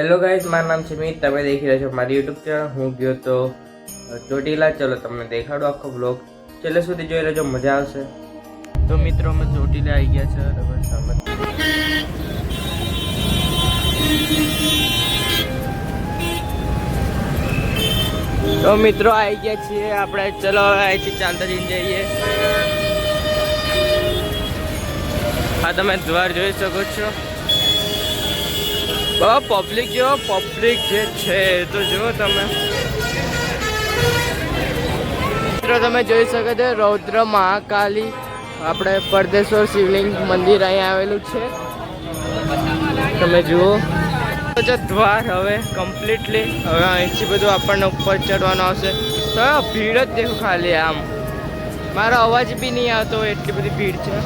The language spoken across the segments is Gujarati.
હેલો ગાઈઝ મારું નામ છે મિત. તમે દેખી રહ્યા છો મારી યુટ્યુબ ચેનલ હું ગયો તો ચોટીલા. ચલો તમને દેખાડો આખો બ્લોગ છેલ્લે સુધી જોઈ લેજો મજા આવશે. તો મિત્રો, અમે ચોટીલા આવી ગયા છે. તો મિત્રો, આવી ગયા છીએ આપણે. ચલો અહીંથી ચાલતા જઈને જઈએ. હા, તમે દ્વાર જોઈ શકો છો. બાબા પબ્લિક જો પબ્લિક જે છે, તો જુઓ તમે. મિત્રો, તમે જોઈ શકો છો, રૌદ્ર મહાકાલી, આપણે પરદેશ્વર શિવલિંગ મંદિર અહીં આવેલું છે. તમે જુઓ. જે દ્વાર હવે કમ્પ્લીટલી હવે અહીંથી બધું આપણને ઉપર ચડવાનું આવશે. તો ભીડ જ દેખો ખાલી આમ. મારો અવાજ બી નહીં આવતો એટલી બધી ભીડ છે.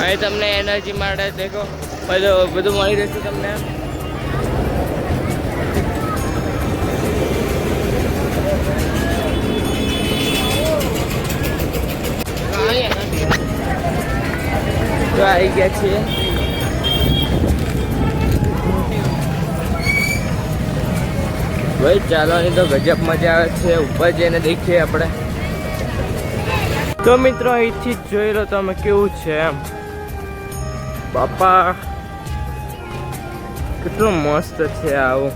અહીં તમને એનર્જી માટે દેખો. બધું બધું મળી રહેશે તમને. તો આવી ગયા છીએ. ભાઈ, ચાલવાની તો ગજબ મજા આવે છે. ઉપર જઈને દેખીએ આપણે. તો મિત્રો, અહીંથી જોઈ લો તમે કેવું છે એમ. બાપા. કેટલું મસ્ત છે આવું.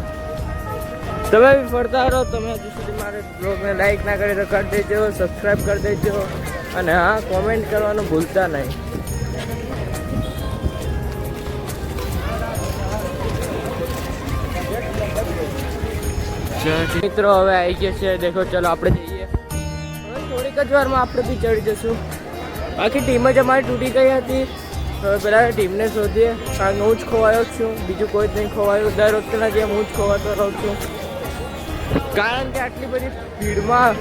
તમે બી ફરતા રહો, તમે હજુ સુધી મારે બ્લોગને લાઈક ના કરી તો કરી દેજો સબસ્ક્રાઈબ કરી દેજો, અને હા કોમેન્ટ કરવાનું ભૂલતા નહીં. મિત્રો, હવે આવી ગયા છે. દેખો, ચલો આપણે જઈએ. હવે થોડીક જ વારમાં આપણે બી ચડી જશું. બાકી ટીમ જ અમારી તૂટી ગઈ હતી. હવે પહેલાં ટીમને શોધીએ. કારણ હું જ ખોવાયો જ છું. બીજું કોઈ જ નહીં ખોવાયું. દર વખતેના જેમ હું જ ખોવાતો રહું છું. કારણ કે આટલી બધી ભીડમાં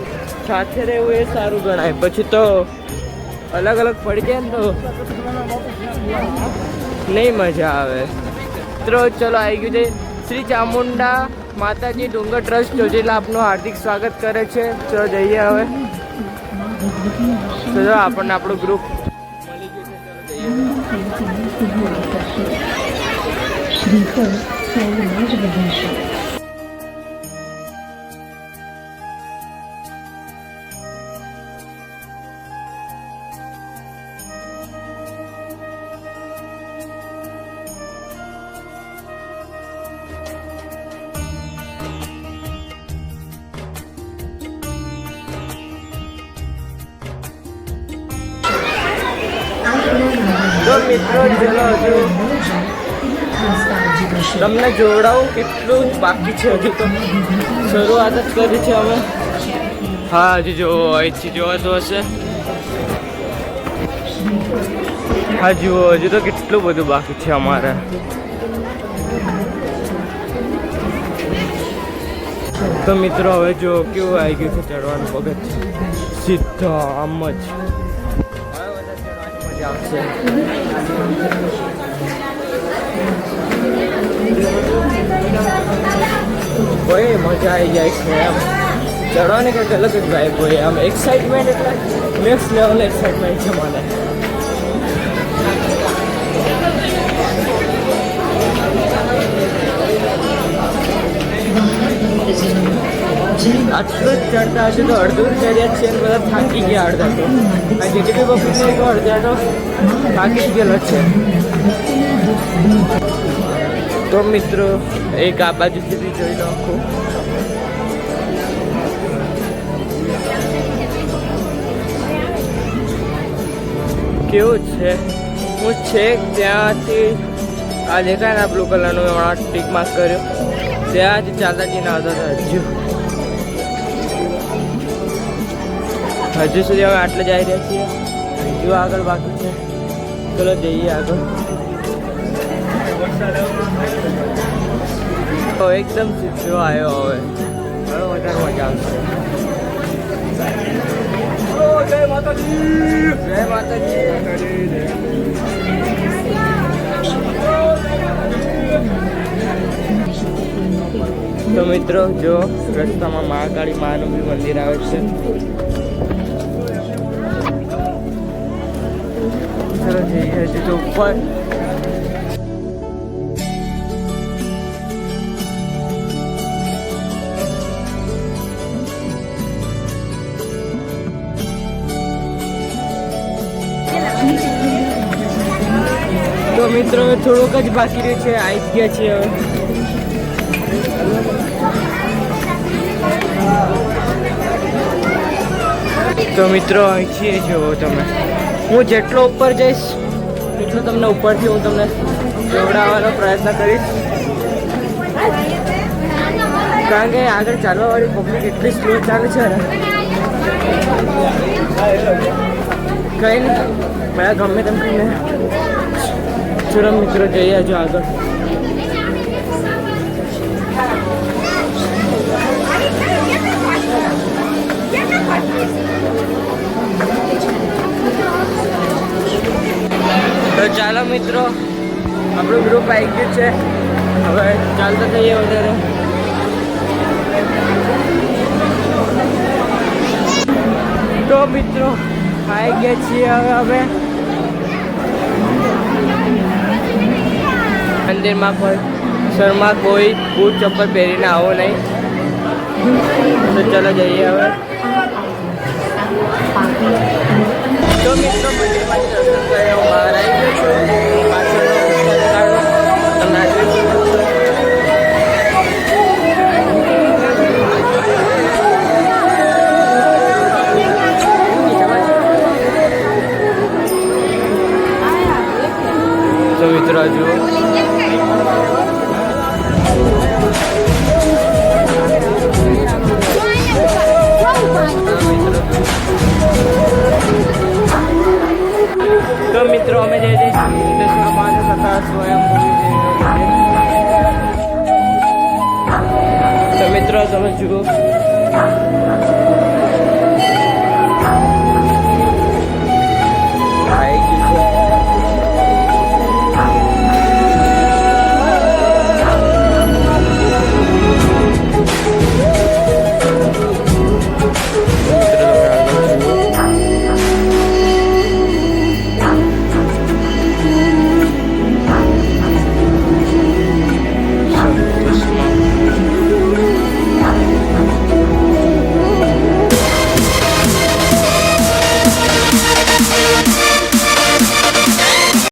સાથે રહેવું એ સારું ગણાય. પછી તો અલગ અલગ પડી જાય ને તો નહીં મજા આવે. મિત્રો, ચલો આવી ગયું છે. શ્રી ચામુંડા માતાજી ડુંગર ટ્રસ્ટ જોજેલા આપનું હાર્દિક સ્વાગત કરે છે. ચલો જઈએ હવે. ચલો, આપણને આપણું ગ્રુપ 最后我得说，史蒂芬在我妈分就会认识。તો મિત્રો, ચલો હજુ તમને જોડાવું કેટલું બાકી છે હજુ તો? શરૂઆત જ કરી છે અમે હા, હજી જોવો અહીંથી જોવાતું હશે. હા, જુઓ, હજુ તો કેટલું બધું બાકી છે અમારે. તો મિત્રો, હવે જો કેવું આવી ગયું છે ચડવાનું પગથ સીધો આમ જ. આવશે. કોઈ મજા આવી જાય છે એમ. ચડવાની કંઈક અલગ જ ભાઈ હોય આમ એક્સાઇટમેન્ટ એટલે નેક્સ્ટ લેવલ એક્સાઇટમેન્ટ છે મને. આટલું જ ચડતા હશે તો અડધું જ છે બધા થાકી ગયા અડધા તો. છે તો અડધા તો થાકી ગયેલો છે. તો મિત્રો, એક આ બાજુ સુધી જોઈ આખું. કેવું છે? હું છેક ત્યાંથી આ દેખાય ને બ્લુ કલરનું હમણાં ટીક માર્ક કર્યો? ત્યાં જ ચાલતા જઈને આવતા હતા, હજુ. હજુ સુધી અમે આટલે જઈ રહ્યા છીએ. હજુ આગળ બાકી છે. ચલો જઈએ આગળ. તો એકદમ સીધો આવ્યો હવે. ઘણો વધારે મજા આવશે. જય તો મિત્રો, જો રસ્તામાં મહાકાળી માનું મંદિર આવે છે. ચલો જઈએ છીએ તો ઉપર. તો મિત્રો થોડુંક જ બાકી રહ્યું છે આવી ગયા છે હવે. તો મિત્રો અહીંથી જુઓ તમે. હું જેટલો ઉપર જઈશ, એટલું તમને ઉપરથી હું તમને જોડાવાનો પ્રયત્ન કરીશ. કારણ કે આગળ ચાલવાવાળી પબ્લિક એટલી સ્લો ચાલે છે ને. કંઈ નહીં બધા ગમે તેમ કહીને ચલો મિત્રો જઈએ હજુ આગળ. ગ્રુપ આવી ગયું છે. હવે ચાલતા થઈએ વધારે. તો મિત્રો આવી ગયા છીએ હવે હવે મંદિરમાં કોઈ શરમાં કોઈ બૂટ ચપ્પલ પહેરીને આવો નહીં. તો ચલો જઈએ હવે. તો મિત્રો મંદિરમાં દર્શન કર્યા બહાર આવી ગયો છું. તો મિત્રો અમે જે જઈ પાંચ હતા સ્વયં તો તમે જુઓ.